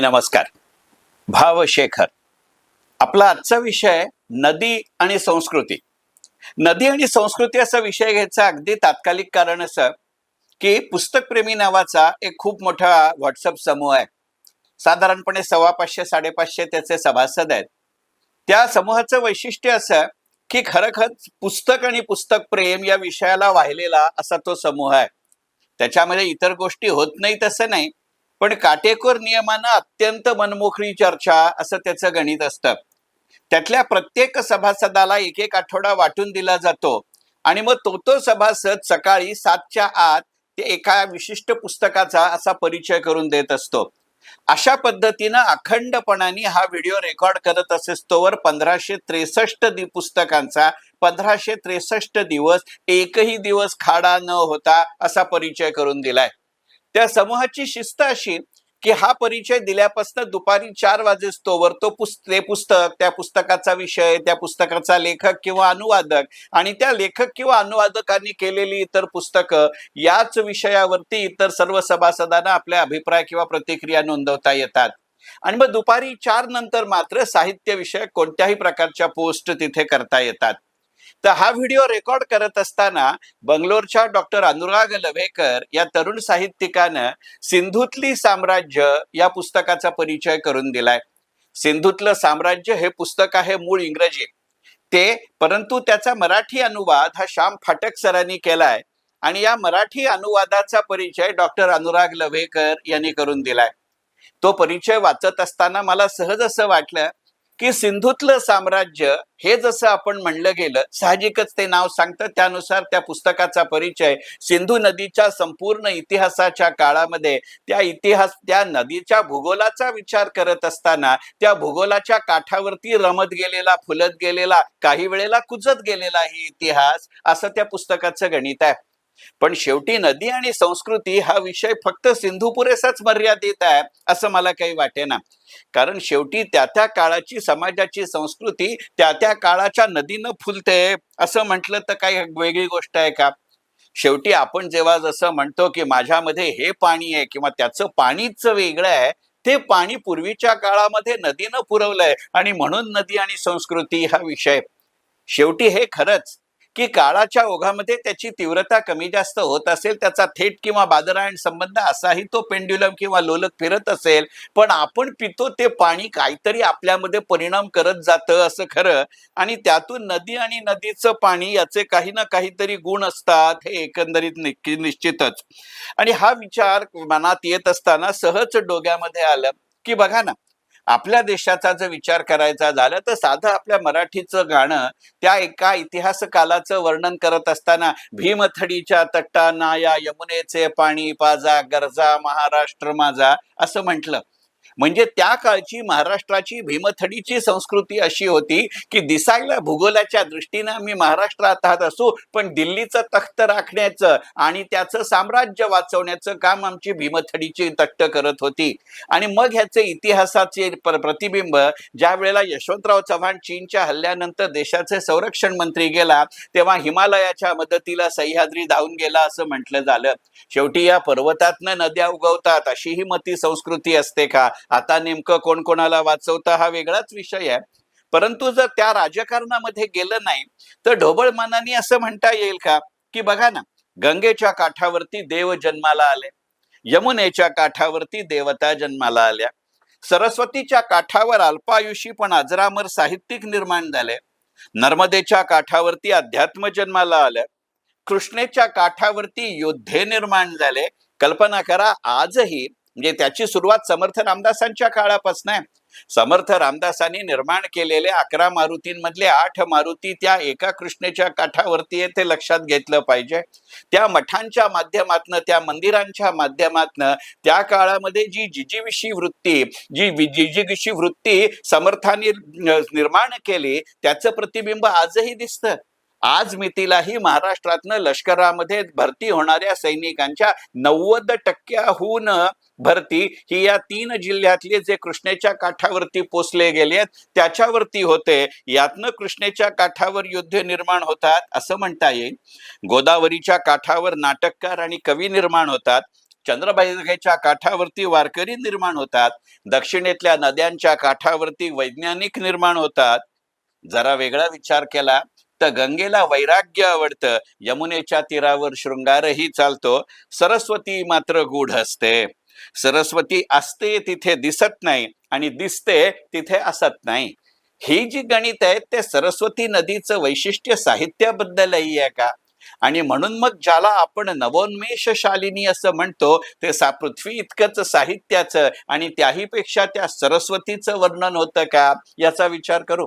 आणि नमस्कार. भावशेखर. आपला आजचा विषय नदी आणि संस्कृती. नदी आणि संस्कृती असा विषय घ्यायचा अगदी तात्कालिक कारण असं की पुस्तकप्रेमी नावाचा एक खूप मोठा व्हॉट्सअप समूह आहे. साधारणपणे सव्वा पाचशे साडेपाचशे त्याचे सभासद आहेत. त्या समूहाचं वैशिष्ट्य असं की खरखच पुस्तक आणि पुस्तक प्रेम या विषयाला वाहिलेला असा तो समूह आहे. त्याच्यामध्ये इतर गोष्टी होत नाही तसं नाही पण काटेकोर नियमानं अत्यंत मनमोकळी चर्चा असं त्याचं गणित असतं. त्यातल्या प्रत्येक सभासदाला एक एक आठवडा वाटून दिला जातो आणि मग तो तो सभासद सकाळी सातच्या आत ते एका विशिष्ट पुस्तकाचा असा परिचय करून देत असतो. अशा पद्धतीनं अखंडपणाने हा व्हिडिओ रेकॉर्ड करत असेस तोवर पंधराशे त्रेसष्ट दि पुस्तकांचा पंधराशे त्रेसष्ट दिवस एकही दिवस खाडा न होता असा परिचय करून दिलाय. त्या समूहाची शिस्त अशी की हा परिचय दिल्यापासून दुपारी चार वाजेस्तोवर तो पुस्त ते पुस्तक त्या पुस्तकाचा विषय त्या पुस्तकाचा लेखक किंवा अनुवादक आणि त्या लेखक किंवा अनुवादकांनी केलेली इतर पुस्तकं याच विषयावरती इतर सर्व सभासदांना आपल्या अभिप्राय किंवा प्रतिक्रिया नोंदवता येतात. आणि मग दुपारी चार नंतर मात्र साहित्य विषयक कोणत्याही प्रकारच्या पोस्ट तिथे करता येतात. तर हा व्हिडिओ रेकॉर्ड करत असताना बंगलोरच्या डॉक्टर अनुराग लवेकर या तरुण साहित्यिकानं सिंधूतली साम्राज्य या पुस्तकाचा परिचय करून दिलाय. सिंधूतलं साम्राज्य हे पुस्तक आहे मूळ इंग्रजी. ते परंतु त्याचा मराठी अनुवाद हा श्याम फाटक सरांनी केलाय आणि या मराठी अनुवादाचा परिचय डॉक्टर अनुराग लव्हेकर यांनी करून दिलाय. तो परिचय वाचत असताना मला सहज असं वाटलं की सिंधूतलं साम्राज्य हे जसं आपण म्हणलं गेलं साहजिकच ते नाव सांगतं त्यानुसार त्या पुस्तकाचा परिचय सिंधू नदीच्या संपूर्ण इतिहासाच्या काळामध्ये त्या इतिहास त्या नदीच्या भूगोलाचा विचार करत असताना त्या भूगोलाच्या काठावरती रमत गेलेला फुलत गेलेला काही वेळेला कुजत गेलेला ही इतिहास असं त्या पुस्तकाचं गणित आहे. पण शेवटी नदी आणि संस्कृती हा विषय फक्त सिंधू पुरेसाच मर्यादित आहे असं मला काही वाटेना. कारण शेवटी त्या त्या काळाची समाजाची संस्कृती त्या त्या काळाच्या नदीनं फुलते असं म्हटलं तर काही वेगळी गोष्ट आहे का? शेवटी आपण जेव्हा जसं म्हणतो की माझ्यामध्ये हे पाणी आहे किंवा त्याचं पाणीच वेगळं आहे ते पाणी पूर्वीच्या काळामध्ये नदीनं पुरवलंय आणि म्हणून नदी आणि संस्कृती हा विषय. शेवटी हे खरंच की काळाच्या ओघामध्ये त्याची तीव्रता कमी जास्त होत असेल त्याचा थेट किंवा बादरायण संबंध असाही तो पेंड्युलम किंवा लोलक फिरत असेल पण आपण पितो ते पाणी काहीतरी आपल्यामध्ये परिणाम करत जातं असं खरं. आणि त्यातून नदी आणि नदीचं पाणी याचे काही ना काहीतरी गुण असतात हे एकंदरीत नक्की निश्चितच. आणि हा विचार मनात येत असताना सहज डोक्यामध्ये आलं की बघा ना आपल्या देशाचा जर विचार करायचा झाला तर साधं आपल्या मराठीचं गाणं त्या एका इतिहास कालाचं वर्णन करत असताना भीमथडीच्या तट्टाना या यमुनेचे पाणी पाजा गरजा महाराष्ट्र माझा असं म्हटलं. म्हणजे त्या काळची महाराष्ट्राची भीमथडीची संस्कृती अशी होती की दिसायला भूगोलाच्या दृष्टीनं मी महाराष्ट्रात राहत असू पण दिल्लीचं तख्त राखण्याचं आणि त्याचं साम्राज्य वाचवण्याचं काम आमची भीमथडीची तट्ट करत होती. आणि मग ह्याचे इतिहासाचे प्रतिबिंब ज्या वेळेला यशवंतराव चव्हाण चीनच्या हल्ल्यानंतर देशाचे संरक्षण मंत्री गेला तेव्हा हिमालयाच्या मदतीला सह्याद्री धावून गेला असं म्हटलं झालं. शेवटी या पर्वतातनं नद्या उगवतात अशी ही मती संस्कृती असते का? आता नेमकं कोण कोणाला वाचवता हा वेगळाच विषय आहे. परंतु जर त्या राजकारणामध्ये गेलं नाही तर ढोबळ मनाने असं म्हणता येईल का? की बघा ना गंगेच्या काठावरती देव जन्माला आले यमुनेच्या काठावरती देवता जन्माला आल्या सरस्वतीच्या काठावर अल्पायुषी पण अजरामर साहित्यिक निर्माण झाले नर्मदेच्या काठावरती अध्यात्म जन्माला आलं कृष्णेच्या काठावरती योद्धे निर्माण झाले कल्पना करा आजही म्हणजे त्याची सुरुवात समर्थ रामदासांच्या काळापासून आहे. समर्थ रामदासांनी निर्माण केलेले अकरा मारुतींमधले आठ मारुती त्या एका कृष्णेच्या काठावरती आहे ते लक्षात घेतलं पाहिजे. त्या मठांच्या माध्यमातनं त्या मंदिरांच्या माध्यमातनं त्या काळामध्ये जी जिजीविषी वृत्ती जी वि- जिजीविषी वृत्ती समर्थांनी निर्माण केली त्याचं प्रतिबिंब आजही दिसतं. आज मितीलाही महाराष्ट्रातनं लष्करामध्ये भरती होणाऱ्या सैनिकांच्या नव्वद टक्क्याहून भरती ही या तीन जिल्ह्यातले जे कृष्णेच्या काठावरती पोचले गेलेत त्याच्यावरती होते. यातनं कृष्णेच्या काठावर युद्ध निर्माण होतात असं म्हणता येईल. गोदावरीच्या काठावर नाटककार आणि कवी निर्माण होतात. चंद्रभागेच्या काठावरती वारकरी निर्माण होतात. दक्षिणेतल्या नद्यांच्या काठावरती वैज्ञानिक निर्माण होतात. जरा वेगळा विचार केला. तर गंगेला वैराग्य आवडतं. यमुनेच्या तीरावर शृंगारही चालतो. सरस्वती मात्र गूढ असते. सरस्वती असते तिथे दिसत नाही आणि दिसते तिथे असत नाही. ही जी गणित आहेत ते सरस्वती नदीचं वैशिष्ट्य साहित्याबद्दलही आहे का? आणि म्हणून मग ज्याला आपण नवोन्मेष शालिनी असं म्हणतो ते सा पृथ्वी इतकंच साहित्याचं आणि त्याहीपेक्षा त्या सरस्वतीचं वर्णन होतं का? याचा विचार करू.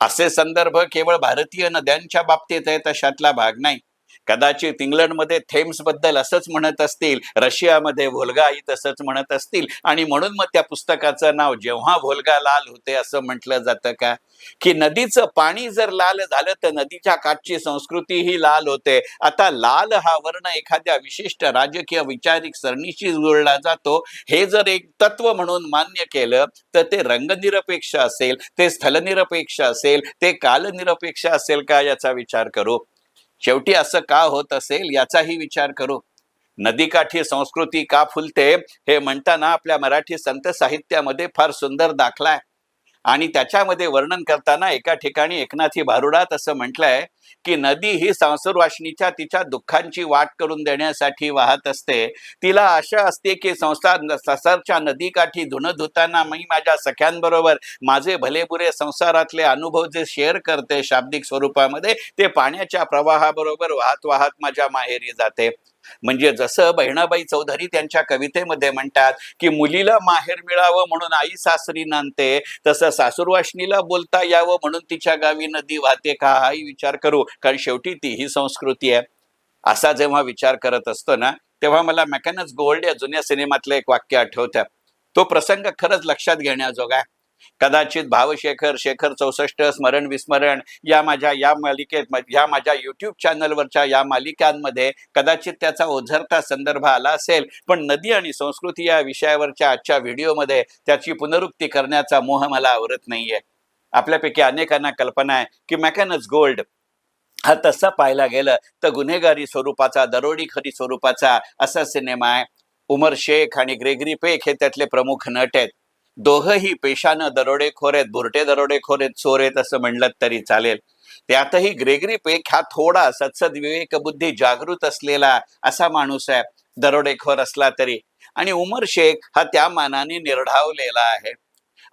असे संदर्भ केवळ भारतीय नद्यांच्या बाबतीत आहे तशातला भाग नाही. कदाचित इंग्लंडमध्ये थेम्सबद्दल असंच म्हणत असतील रशियामध्ये व्होल्गा आई तसंच म्हणत असतील. आणि म्हणून मग त्या पुस्तकाचं नाव जेव्हा व्होल्गा लाल होते असं म्हटलं जातं का? की नदीचं पाणी जर लाल झालं तर नदीच्या काठची संस्कृती ही लाल होते. आता लाल हा वर्ण एखाद्या विशिष्ट राजकीय विचारिक सरणीशी जोडला जातो. हे जर एक तत्व म्हणून मान्य केलं तर ते रंगनिरपेक्ष असेल ते स्थलनिरपेक्ष असेल ते कालनिरपेक्ष असेल का याचा विचार करू? शेवटी असं का होत असेल याचाही विचार करू. नदीकाठी संस्कृती का फुलते हे म्हणताना आपल्या मराठी संत साहित्यामध्ये फार सुंदर दाखला आहे आणि त्याच्यामध्ये वर्णन करताना एका ठिकाणी एकनाथी भारुडात असं म्हटलंय की नदी ही संसारवाशिनीच्या तिच्या दुःखांची वाट करून देण्यासाठी वाहत असते. तिला आशा असते की संसार ससरच्या नदीकाठी धुणं धुताना मी माझ्या सख्यांबरोबर माझे भलेबुरे संसारातले अनुभव जे शेअर करते शाब्दिक स्वरूपामध्ये ते पाण्याच्या प्रवाहाबरोबर वाहत वाहत माझ्या माहेरी जाते. म्हणजे जसं बहिणाबाई चौधरी त्यांच्या कवितेमध्ये म्हणतात की मुलीला माहेर मिळावं म्हणून आई सासरी नांदते तसं सासूरवाशिनीला बोलता यावं म्हणून तिच्या गावी नदी वाहते का हाही विचार करू कारण शेवटी ती ही संस्कृती आहे असा जेव्हा विचार करत असतो ना तेव्हा मला मॅकॅनस गोल्ड या जुन्या सिनेमातलं एक वाक्य आठवतं तो प्रसंग खरंच लक्षात घेण्याजोगा आहे. कदाचित भावशेखर शेखर चौसष्ट स्मरण विस्मरण या माझ्या या मालिकेत या माझ्या युट्यूब चॅनलवरच्या या मालिकांमध्ये कदाचित त्याचा ओझरता संदर्भ आला असेल. पण नदी आणि संस्कृती या विषयावरच्या आजच्या व्हिडिओमध्ये त्याची पुनरुक्ती करण्याचा मोह मला आवरत नाहीये. आपल्यापैकी अनेकांना कल्पना आहे की मॅकॅनस गोल्ड हा तसा पाहायला गेलं तर गुन्हेगारी स्वरूपाचा दरोडीखरी स्वरूपाचा असा सिनेमा आहे. उमर शेख आणि ग्रेगरी पेक हे त्यातले प्रमुख नट आहेत. दोघंही पेशानं दरोडेखोर आहेत बुरटे दरोडेखोर आहेत चोर आहेत असं म्हणलं तरी चालेल. त्यातही ग्रेगरी पेक हा थोडा सत्सद विवेक बुद्धी जागृत असलेला असा माणूस आहे दरोडेखोर असला तरी. आणि उमर शेख हा त्या मानाने निर्ढावलेला आहे.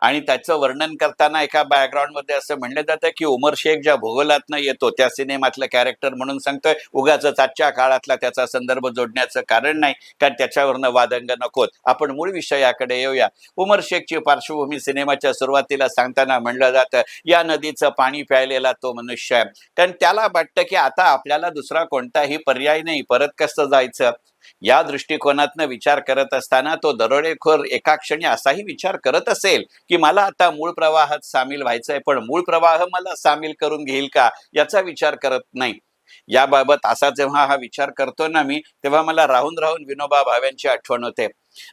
आणि त्याचं वर्णन करताना एका बॅकग्राऊंडमध्ये असं म्हणलं जातं की उमर शेख ज्या भूगोलातनं येतो त्या सिनेमातलं कॅरेक्टर म्हणून सांगतोय. उगाच आजच्या काळातला त्याचा संदर्भ जोडण्याचं कारण नाही कारण त्याच्यावरनं वादंग नकोत. आपण मूळ विषयाकडे येऊया. उमर शेखची पार्श्वभूमी सिनेमाच्या सुरुवातीला सांगताना म्हणलं जातं या नदीचं पाणी प्यायलेला तो मनुष्य आहे. कारण त्याला वाटतं की आता आपल्याला दुसरा कोणताही पर्याय नाही. परत कसं जायचं? या दृष्टिकोनातनं विचार करत असताना तो दरोडेखोर एका क्षणी असाही विचार करत असेल की मला आता मूळ प्रवाहात सामील व्हायचंय पण मूळ प्रवाह मला सामील करून घेईल का याचा विचार करत नाही. याबाबत असा जेव्हा हा विचार करतो ना मी तेव्हा मला राहून राहून विनोबा भाव्यांची आठवण होते.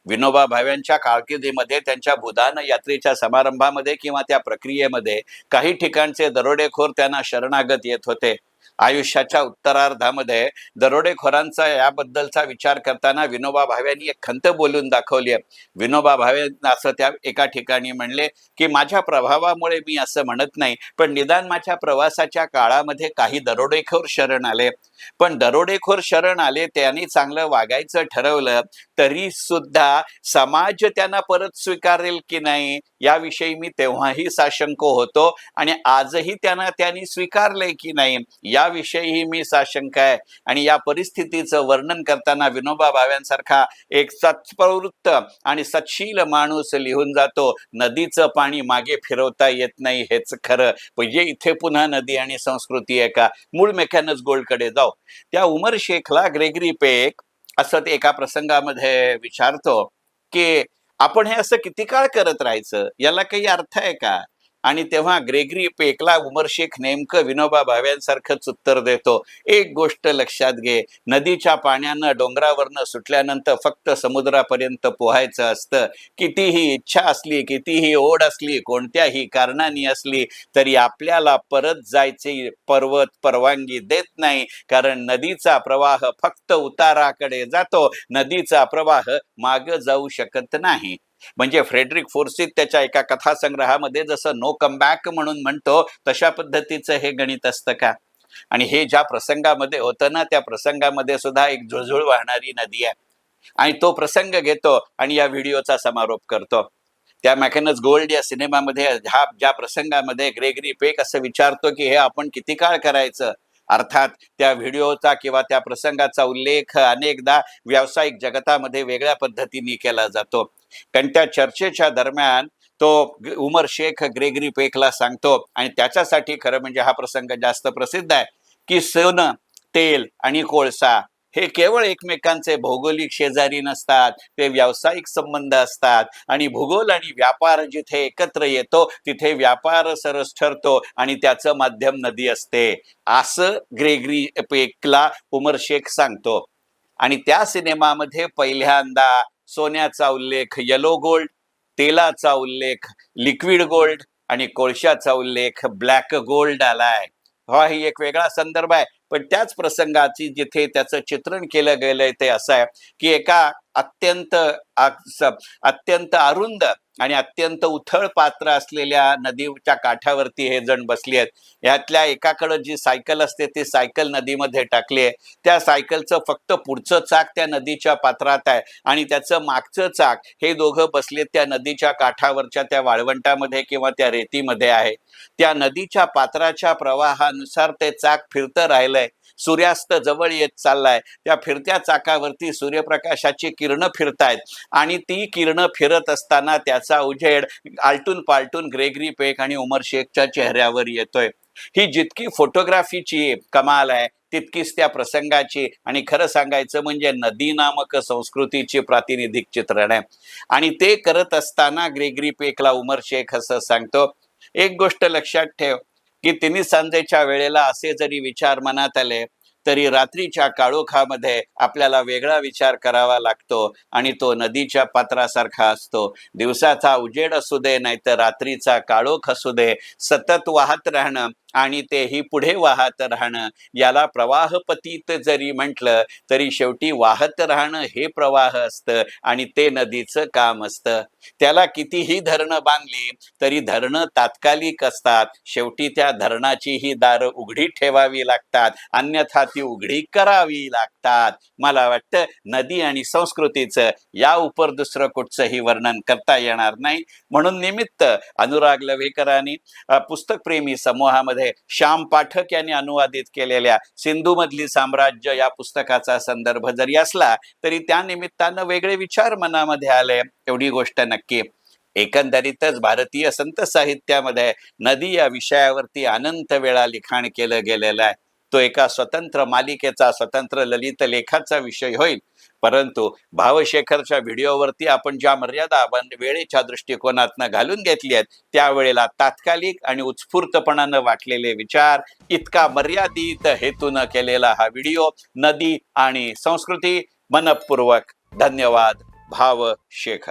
विनोबा भाव्यांच्या कारकिर्दीमध्ये त्यांच्या भूदान यात्रेच्या समारंभामध्ये किंवा त्या प्रक्रियेमध्ये काही ठिकाणचे दरोडेखोर त्यांना शरणागत येत होते. आयुष्याच्या उत्तरार्धामध्ये दरोडेखोरांचा याबद्दलचा विचार करताना विनोबा भाव्यांनी एक खंत बोलून दाखवली आहे. विनोबा भावे असं त्या एका ठिकाणी म्हणले की माझ्या प्रभावामुळे मी असं म्हणत नाही पण निदान माझ्या प्रवासाच्या काळामध्ये काही दरोडेखोर शरण आले. पण दरोडेखोर शरण आले त्यांनी चांगलं वागायचं ठरवलं तरी सुद्धा समाज त्यांना परत स्वीकारेल की नाही याविषयी मी तेव्हाही साशंक होतो आणि आजही त्यांना त्यांनी स्वीकारले की नाही याविषयीही मी साशंक आहे. आणि या परिस्थितीचं वर्णन करताना विनोबा भाव्यांसारखा एक सत्प्रवृत्त आणि सत्शील माणूस लिहून जातो नदीचं पाणी मागे फिरवता येत नाही हेच खरं. म्हणजे इथे पुन्हा नदी आणि संस्कृती आहे का? मूळ मेकॅनस गोल्डकडे जाऊ. त्या उमर शेखला ग्रेगरी पेक असं ते एका प्रसंगामध्ये विचारतो की आपण हे असं किती काळ करत राहायचं? याला काही अर्थ आहे का? आणि तेव्हा ग्रेगरी पेकला उमर शेख नेमकं विनोबा भाव्यांसारखंच उत्तर देतो. एक गोष्ट लक्षात घे नदीच्या पाण्यानं डोंगरावरनं सुटल्यानंतर फक्त समुद्रापर्यंत पोहायचं असतं. कितीही इच्छा असली कितीही ओढ असली कोणत्याही कारणाने असली तरी आपल्याला परत जायचे पर्वत परवानगी देत नाही. कारण नदीचा प्रवाह फक्त उताराकडे जातो. नदीचा प्रवाह माग जाऊ शकत नाही. म्हणजे फ्रेडरिक फोर्सित त्याच्या एका कथासंग्रहामध्ये जसं नो कम बॅक म्हणून म्हणतो तशा पद्धतीचं हे गणित असतं का? आणि हे ज्या प्रसंगामध्ये होतं ना त्या प्रसंगामध्ये सुद्धा एक झुळझुळ वाहणारी नदी आहे. आणि तो प्रसंग घेतो आणि या व्हिडिओचा समारोप करतो. त्या मॅकॅनस गोल्ड या सिनेमामध्ये ह्या ज्या प्रसंगामध्ये ग्रेगरी पेक असं विचारतो की हे आपण किती काळ करायचं? अर्थात त्या व्हिडिओचा किंवा त्या प्रसंगाचा उल्लेख अनेकदा व्यावसायिक जगतामध्ये वेगळ्या पद्धतीने केला जातो. कारण त्या चर्चेच्या दरम्यान तो उमर शेख ग्रेगरी पेकला सांगतो आणि त्याच्यासाठी खरं म्हणजे हा प्रसंग जास्त प्रसिद्ध आहे की सोनं तेल आणि कोळसा हे केवळ एकमेकांचे भौगोलिक शेजारी नसतात ते व्यावसायिक संबंध असतात आणि भूगोल आणि व्यापार जिथे एकत्र येतो तिथे व्यापार सरस ठरतो आणि त्याचं माध्यम नदी असते. असं ग्रेगरी पेकला उमर शेख सांगतो. आणि त्या सिनेमामध्ये पहिल्यांदा सोन्याचा उल्लेख येलो गोल्ड तेलाचा उल्लेख लिक्विड गोल्ड आणि कोळशाचा उल्लेख ब्लॅक गोल्ड आलाय. हा ही एक वेगळा संदर्भ आहे. पण त्याच प्रसंगाची जिथे त्याचं चित्रण केलं गेलंय ते असं आहे की एका अत्यंत अत्यंत अरुंद आणि अत्यंत उथळ पात्र असलेल्या नदीच्या काठावरती हे जण बसले आहेत. यातल्या एकाकडं जी सायकल असते ती सायकल नदीमध्ये टाकली आहे. त्या सायकलचं फक्त पुढचं चाक त्या नदीच्या पात्रात आहे आणि त्याचं मागचं चाक हे दोघं बसलेत त्या नदीच्या काठावरच्या त्या वाळवंटामध्ये किंवा त्या रेतीमध्ये आहे. त्या नदीच्या पात्राच्या प्रवाहानुसार ते चाक फिरतं राहिलंय. सूर्यास्त जवळ येत चाललाय. त्या फिरत्या चाकावरती सूर्यप्रकाशाची किरणं फिरतायत. आणि ती किरणं फिरत असताना त्याचा उजेड आलटून पालटून ग्रेगरी पेक आणि उमर शेखच्या चेहऱ्यावर येतोय. ही जितकी फोटोग्राफीची कमाल आहे तितकीच त्या प्रसंगाची आणि खरं सांगायचं म्हणजे नदी नामक संस्कृतीची प्रातिनिधिक चित्रण आहे. आणि ते करत असताना ग्रेगरी पेकला उमर शेख असं सांगतो. एक गोष्ट लक्षात ठेव की तिन्ही सांजेच्या वेळेला असे जरी विचार मनात आले तरी रात्रीच्या काळोखामध्ये आपल्याला वेगळा विचार करावा लागतो आणि तो नदीच्या पात्रासारखा असतो. दिवसाचा उजेड असू दे नाहीतर रात्रीचा काळोख असू दे सतत वाहत राहणं आणि तेही पुढे वाहत राहणं. याला प्रवाहपतीत जरी म्हटलं तरी शेवटी वाहत राहणं हे प्रवाह असतं आणि ते नदीचं काम असतं. त्याला कितीही धरणं बांधली तरी धरणं तात्कालिक असतात. शेवटी त्या धरणाचीही दारं उघडी ठेवावी लागतात. अन्यथा ती उघडी करावी लागतात. मला वाटतं नदी आणि संस्कृतीचं या उपर दुसरं कुठचंही वर्णन करता येणार नाही. म्हणून निमित्त अनुराग लवेकरांनी पुस्तकप्रेमी समूहामध्ये श्याम पाठक यांनी अनुवादित केलेल्या सिंधू मधली साम्राज्य या पुस्तकाचा संदर्भ जरी असला तरी त्या निमित्तानं वेगळे विचार मनामध्ये आले. एवढी गोष्ट नक्की. एकंदरीतच भारतीय संत साहित्यामध्ये नदी या विषयावरती अनंत वेळा लिखाण केलं गेलेलं आहे. तो एका स्वतंत्र मालिकेचा स्वतंत्र ललित लेखाचा विषय होईल. परंतु भावशेखरच्या व्हिडिओवरती आपण ज्या मर्यादा आपण वेळेच्या दृष्टिकोनातनं घालून घेतली आहेत त्यावेळेला तात्कालिक आणि उत्स्फूर्तपणानं वाटलेले विचार इतका मर्यादित हेतून केलेला हा व्हिडिओ नदी आणि संस्कृती मनपूर्वक. धन्यवाद भाव शेखर